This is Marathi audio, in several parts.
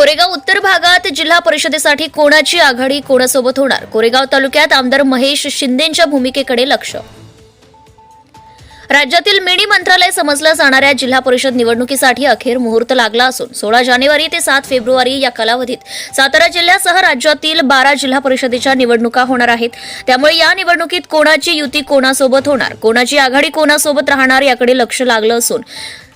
कोरेगाव उत्तर भागात जिल्हा परिषदेसाठी कोणाची आघाडी कोणासोबत होणार? कोरेगाव तालुक्यात आमदार महेश शिंदेच्या भूमिकेकडे लक्ष. राज्यातील मिनी मंत्रालय समजल्या जाणाऱ्या जिल्हा परिषद निवडणुकीसाठी अखेर मुहूर्त लागला असून सोळा जानेवारी ते सात फेब्रुवारी या कालावधीत सातारा जिल्ह्यासह राज्यातील बारा जिल्हा परिषदेच्या निवडणुका होणार आहेत. त्यामुळे या निवडणुकीत कोणाची युती कोणासोबत होणार? कोणाची आघाडी कोणासोबत राहणार याकडे लक्ष लागलं असून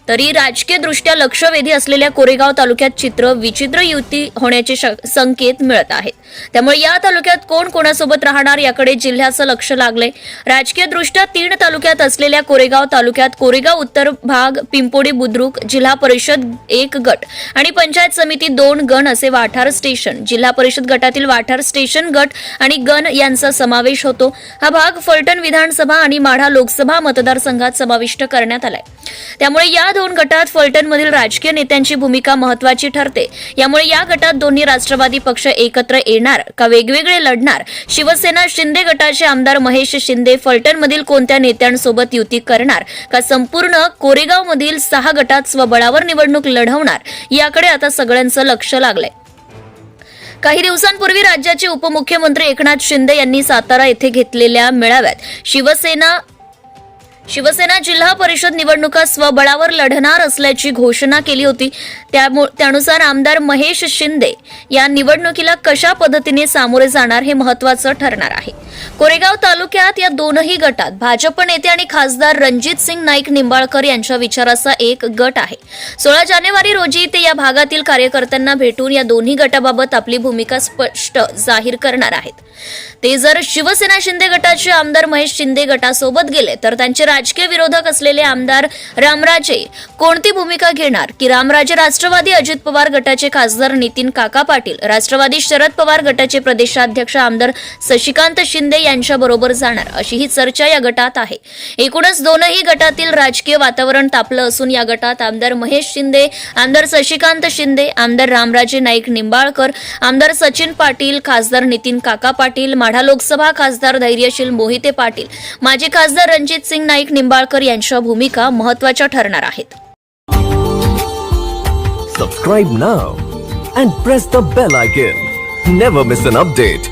तरी राजकीयदृष्ट्या लक्षवेधी असलेल्या कोरेगाव तालुक्यात चित्र विचित्र युती होण्याचे श- संकेत मिळत आहेत. त्यामुळे या तालुक्यात कोण कोणासोबत राहणार याकडे जिल्ह्याचं लक्ष लागलंय. राजकीयदृष्ट्या तीन तालुक्यात असलेल्या कोरेगाव तालुक्यात कोरेगाव उत्तर भाग पिंपोडी बुद्रुक जिल्हा परिषद एक गट आणि पंचायत समिती दोन गण असे वाठार स्टेशन जिल्हा परिषद गटातील वाठार स्टेशन गट आणि गण यांचा समावेश होतो. हा भाग फलटण विधानसभा आणि माढा लोकसभा मतदारसंघात समाविष्ट करण्यात आलाय. त्यामुळे या दोन गटात फलटणमधील राजकीय नेत्यांची भूमिका महत्वाची ठरते. यामुळे या गटात दोन्ही राष्ट्रवादी पक्ष एकत्र येणार का वेगवेगळे लढणार? शिवसेना शिंदे गटाचे आमदार महेश शिंदे फलटणमधील कोणत्या नेत्यांसोबत युती करणार? का संपूर्ण कोरेगावमधील सहा गटात स्वबळावर निवडणूक लढवणार? याकडे आता सगळ्यांचं लक्ष लागलंय. काही दिवसांपूर्वी राज्याचे उपमुख्यमंत्री एकनाथ शिंदे यांनी सातारा येथे घेतलेल्या मेळाव्यात शिवसेना शिवसेना जिल्हा परिषद निवडणुका स्वबळावर लढणार असल्याची घोषणा केली होती. त्यानुसार आमदार महेश शिंदे या निवडणुकीला कशा पद्धतीने सामोरे जाणार हे महत्वाचं ठरणार आहे. कोरेगाव तालुक्यात या दोनही गटात भाजप नेते आणि खासदार रणजित सिंग नाईक निंबाळकर यांच्या विचाराचा एक गट आहे. सोळा जानेवारी रोजी ते या भागातील कार्यकर्त्यांना भेटून या दोन्ही गटाबाबत आपली भूमिका स्पष्ट जाहीर करणार आहेत. ते जर शिवसेना शिंदे गटाचे आमदार महेश शिंदे गटासोबत गेले तर त्यांचे राजकीय विरोधक असलेले आमदार रामराजे कोणती भूमिका घेणार? की रामराजे राष्ट्रवादी अजित पवार गटाचे खासदार नितीन काका पाटील राष्ट्रवादी शरद पवार गटाचे प्रदेशाध्यक्ष आमदार शशिकांत शिंदे यांच्या बरोबर जाणार अशी ही चर्चा या गटात आहे. एकूणच दोनही गटातील राजकीय वातावरण तापलं असून या गटात आमदार महेश शिंदे आमदार शशिकांत शिंदे आमदार रामराजे नाईक निंबाळकर आमदार सचिन पाटील खासदार नितीन काका पाटील माढा लोकसभा खासदार धैर्यशील मोहिते पाटील माजी खासदार रणजित सिंग नाईक विवेक निंबाळकर यांच्या भूमिका महत्त्वाच्या ठरणार आहेत. Subscribe now and press the bell icon never miss an update